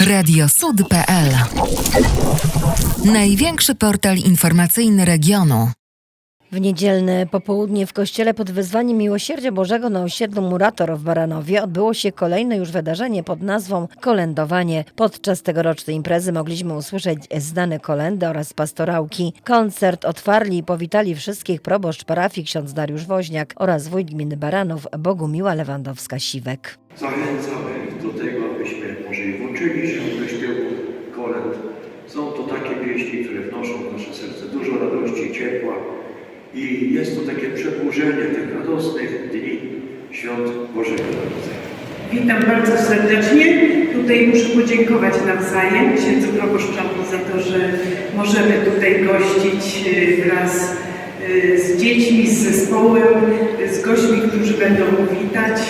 Radiosud.pl Największy portal informacyjny regionu. W niedzielne popołudnie w kościele pod wezwaniem Miłosierdzia Bożego na osiedlu Murator w Baranowie odbyło się kolejne już wydarzenie pod nazwą Kolędowanie. Podczas tegorocznej imprezy mogliśmy usłyszeć znane kolendy oraz pastorałki. Koncert otwarli i powitali wszystkich proboszcz parafii ksiądz Dariusz Woźniak oraz wójt gminy Baranów Bogumiła Lewandowska-Siwek. Zachęcamy do tego, abyśmy może i włączyli do śpiewu kolęd. Są to takie pieśni, które wnoszą w nasze serce dużo radości, ciepła i jest to takie przedłużenie tych radosnych dni świąt Bożego Narodzenia. Witam bardzo serdecznie. Tutaj muszę podziękować nawzajem księdzu proboszczowi za to, że możemy tutaj gościć y, wraz y, z dziećmi, z zespołem, y, z gośćmi, którzy będą witać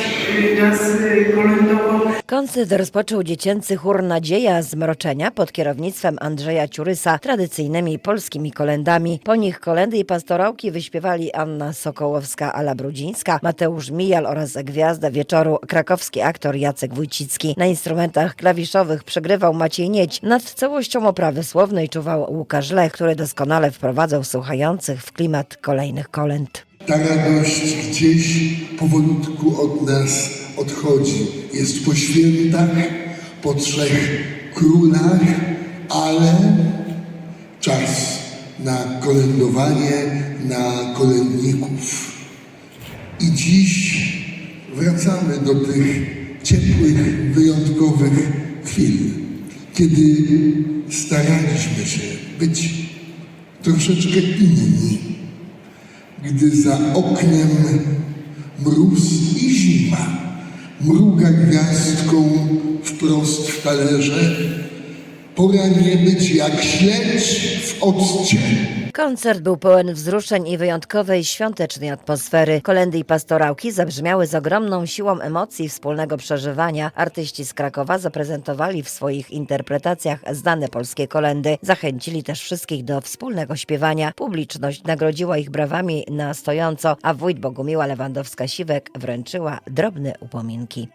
Koncert rozpoczął dziecięcy chór Nadzieja z Mroczenia pod kierownictwem Andrzeja Ciurysa tradycyjnymi polskimi kolendami. Po nich kolendy i pastorałki wyśpiewali Anna Sokołowska, Ala Brudzińska, Mateusz Mijal oraz gwiazda wieczoru krakowski aktor Jacek Wójcicki. Na instrumentach klawiszowych przegrywał Maciej Nieć. Nad całością oprawy słownej czuwał Łukasz Lech, który doskonale wprowadzał słuchających w klimat kolejnych kolęd. Ta radość gdzieś powolutku od nas odchodzi. Jest po świętach, po trzech królach, ale czas na kolędowanie, na kolędników. I dziś wracamy do tych ciepłych, wyjątkowych chwil, kiedy staraliśmy się być troszeczkę inni gdy za oknem mróz i zima mruga gwiazdką wprost w talerze, pora nie być jak śledź w occie. Koncert był pełen wzruszeń i wyjątkowej świątecznej atmosfery. Kolendy i pastorałki zabrzmiały z ogromną siłą emocji wspólnego przeżywania. Artyści z Krakowa zaprezentowali w swoich interpretacjach znane polskie kolendy. Zachęcili też wszystkich do wspólnego śpiewania. Publiczność nagrodziła ich brawami na stojąco, a wójt Bogumiła Lewandowska-Siwek wręczyła drobne upominki.